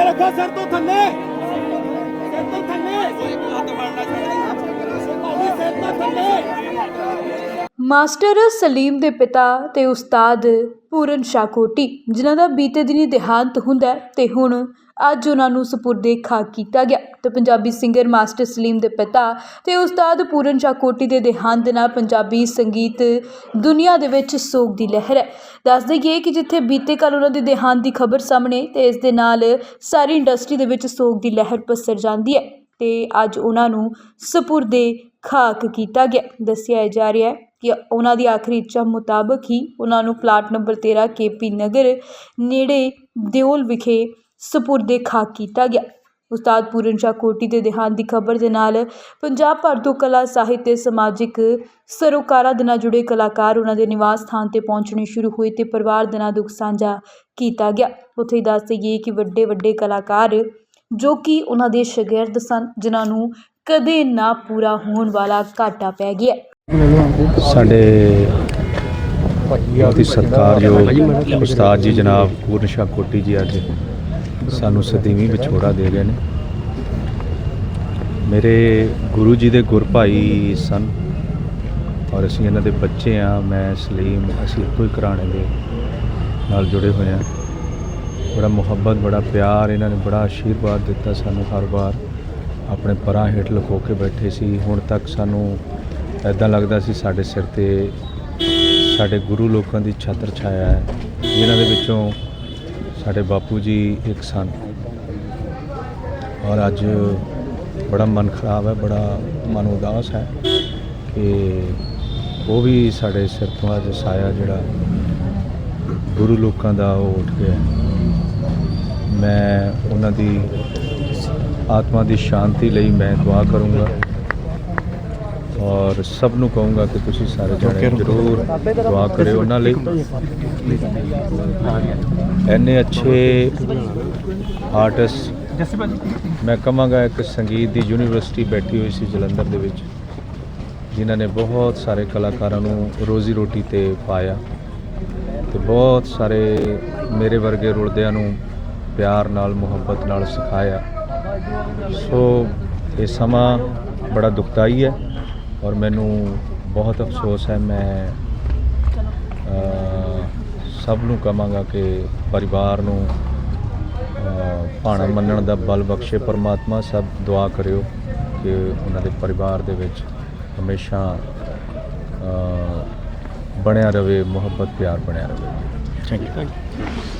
ਥੱਲੇ ਰੱਖੋ ਸਿਰ ਤੋਂ ਥੱਲੇ। ਸਿਰ ਤੋਂ ਥੱਲੇ। ਸਿਰ ਤੋਂ ਥੱਲੇ ਮਾਸਟਰ ਸਲੀਮ ਦੇ ਪਿਤਾ ਤੇ ਉਸਤਾਦ ਪੂਰਨ ਸ਼ਾਕੋਟੀ ਜਿਨ੍ਹਾਂ ਦਾ ਬੀਤੇ ਦਿਨੀ ਦੇਹਾਂਤ ਹੁੰਦਾ ਤੇ ਹੁਣ ਅੱਜ ਉਹਨਾਂ ਨੂੰ ਸਪੁਰਦੇ ਖਾਕ ਕੀਤਾ ਗਿਆ ਤੇ ਪੰਜਾਬੀ ਸਿੰਗਰ ਮਾਸਟਰ ਸਲੀਮ ਦੇ ਪਿਤਾ ਤੇ ਉਸਤਾਦ ਪੂਰਨ ਚਾਕੋਟੀ ਦੇ ਦੇਹਾਂਤ ਨਾਲ ਪੰਜਾਬੀ ਸੰਗੀਤ ਦੁਨੀਆ ਦੇ ਵਿੱਚ ਸੋਗ ਦੀ ਲਹਿਰ ਹੈ। ਦੱਸ ਦਈਏ ਕਿ ਜਿੱਥੇ ਬੀਤੇ ਕੱਲ ਉਹਨਾਂ ਦੇ ਦੇਹਾਂਤ ਦੀ ਖਬਰ ਸਾਹਮਣੇ, ਤੇ ਇਸ ਦੇ ਨਾਲ ਸਾਰੀ ਇੰਡਸਟਰੀ ਦੇ ਵਿੱਚ ਸੋਗ ਦੀ ਲਹਿਰ ਪਸਰ ਜਾਂਦੀ ਹੈ ਤੇ ਅੱਜ ਉਹਨਾਂ ਨੂੰ ਸਪੁਰਦੇ ਖਾਕ ਕੀਤਾ ਗਿਆ। ਦੱਸਿਆ ਜਾ ਰਿਹਾ ਹੈ ਕਿ ਉਹਨਾਂ ਦੀ ਆਖਰੀ ਇੱਛਾ ਮੁਤਾਬਕ ਹੀ ਉਹਨਾਂ ਨੂੰ ਪਲਾਟ ਨੰਬਰ 13 ਕੇਪੀ ਨਗਰ ਨੇੜੇ ਦਿਓਲ ਵਿਖੇ ਸਪੁਰਦੇ ਖਾਕ ਕੀਤਾ ਗਿਆ। ਉਸਤਾਦ ਪੂਰਨ ਸ਼ਾਹ ਕੋਟੀ ਦੇ ਦੇਹਾਂਤ ਦੀ ਖਬਰ ਦੇ ਨਾਲ ਪੰਜਾਬ ਭਰ ਤੋਂ ਕਲਾ, ਸਾਹਿਤ ਤੇ ਸਮਾਜਿਕ ਸਰੋਕਾਰਾਂ ਦੇ ਨਾਲ ਜੁੜੇ ਕਲਾਕਾਰ ਉਹਨਾਂ ਦੇ ਨਿਵਾਸ ਸਥਾਨ ਤੇ ਪਹੁੰਚਣੇ ਸ਼ੁਰੂ ਹੋਏ ਤੇ ਪਰਿਵਾਰ ਦੇ ਨਾਲ ਦੁੱਖ ਸਾਂਝਾ ਕੀਤਾ ਗਿਆ। ਉੱਥੇ ਹੀ ਦੱਸ ਦੇਈਏ ਕਿ ਵੱਡੇ ਵੱਡੇ ਕਲਾਕਾਰ ਜੋ ਕਿ ਉਹਨਾਂ ਦੇ ਸ਼ਾਗਿਰਦ ਸਨ, ਜਿਨ੍ਹਾਂ ਨੂੰ ਕਦੇ ਨਾ ਪੂਰਾ ਹੋਣ ਵਾਲਾ ਘਾਟਾ ਪੈ ਗਿਆ। ਸਾਡੇ ਬਹੁਤ ਹੀ ਸਤਿਕਾਰਯੋਗ ਉਸਤਾਦ ਜੀ ਜਨਾਬ ਪੂਰਨ ਸ਼ਾਹ ਕੋਟੀ ਜੀ ਅੱਜ ਸਾਨੂੰ ਸਦੀਵੀ ਵਿਛੋੜਾ ਦੇ ਗਏ ਨੇ। ਮੇਰੇ ਗੁਰੂ ਜੀ ਦੇ ਗੁਰਭਾਈ ਸਨ ਔਰ ਅਸੀਂ ਇਹਨਾਂ ਦੇ ਬੱਚੇ ਆ ਮੈਂ ਸਲੀਮ ਅਸੀਂ ਇੱਕੋ ਹੀ ਘਰਾਣੇ ਦੇ ਨਾਲ ਜੁੜੇ ਹੋਏ ਆ ਬੜਾ ਮੁਹੱਬਤ, ਬੜਾ ਪਿਆਰ ਇਹਨਾਂ ਨੇ ਬੜਾ ਆਸ਼ੀਰਵਾਦ ਦਿੱਤਾ ਸਾਨੂੰ ਹਰ ਵਾਰ। ਆਪਣੇ ਪਰਾਂ ਹੇਠ ਲੁਕੋ ਕੇ ਬੈਠੇ ਸੀ। ਹੁਣ ਤੱਕ ਸਾਨੂੰ ਐਦਾਂ ਲੱਗਦਾ ਸੀ ਸਾਡੇ ਸਿਰ ਤੇ ਸਾਡੇ ਗੁਰੂ ਲੋਕਾਂ ਦੀ ਛਤਰ ਛਾਇਆ ਹੈ। ਜਿਨ੍ਹਾਂ ਦੇ ਵਿੱਚੋਂ ਸਾਡੇ ਬਾਪੂ ਜੀ ਇੱਕ ਸਨ। ਔਰ ਅੱਜ ਬੜਾ ਮਨ ਖਰਾਬ ਹੈ ਬੜਾ ਮਨ ਉਦਾਸ ਹੈ ਕਿ ਉਹ ਵੀ ਸਾਡੇ ਸਿਰ ਤੋਂ ਅੱਜ ਸਾਇਆ ਜਿਹੜਾ ਗੁਰੂ ਲੋਕਾਂ ਦਾ ਉਹ ਉੱਠ ਗਿਆ ਮੈਂ ਉਹਨਾਂ ਦੀ ਆਤਮਾ ਦੀ ਸ਼ਾਂਤੀ ਲਈ ਮੈਂ ਦੁਆ ਕਰੂੰਗਾ ਔਰ ਸਭ ਨੂੰ ਕਹੂੰਗਾ ਕਿ ਤੁਸੀਂ ਸਾਰੇ ਜਣੇ ਜ਼ਰੂਰ ਦੁਆ ਕਰਿਓ ਉਹਨਾਂ ਲਈ। ਇੰਨੇ ਅੱਛੇ ਆਰਟਿਸਟ ਮੈਂ ਕਹਾਂਗਾ ਇੱਕ ਸੰਗੀਤ ਦੀ ਯੂਨੀਵਰਸਿਟੀ ਬੈਠੀ ਹੋਈ ਸੀ ਜਲੰਧਰ ਦੇ ਵਿੱਚ, ਜਿਨ੍ਹਾਂ ਨੇ ਬਹੁਤ ਸਾਰੇ ਕਲਾਕਾਰਾਂ ਨੂੰ ਰੋਜ਼ੀ ਰੋਟੀ ਤੇ ਪਾਇਆ ਤੇ ਬਹੁਤ ਸਾਰੇ ਮੇਰੇ ਵਰਗੇ ਰੁਲਦਿਆਂ ਨੂੰ ਪਿਆਰ ਨਾਲ, ਮੁਹੱਬਤ ਨਾਲ ਸਿਖਾਇਆ। ਸੋ ਇਹ ਸਮਾਂ ਬੜਾ ਦੁਖਦਾਈ ਹੈ ਔਰ ਮੈਨੂੰ ਬਹੁਤ ਅਫਸੋਸ ਹੈ, ਮੈਂ ਸਭ ਨੂੰ ਕਹਾਂਗਾ ਕਿ ਪਰਿਵਾਰ ਨੂੰ ਭਾਣਾ ਮੰਨਣ ਦਾ ਬਲ ਬਖਸ਼ੇ ਪਰਮਾਤਮਾ ਸਭ ਦੁਆ ਕਰਿਓ ਕਿ ਉਹਨਾਂ ਦੇ ਪਰਿਵਾਰ ਦੇ ਵਿੱਚ ਹਮੇਸ਼ਾ ਬਣਿਆ ਰਵੇ ਮੁਹੱਬਤ ਪਿਆਰ ਬਣਿਆ ਰਵੇ। Thank you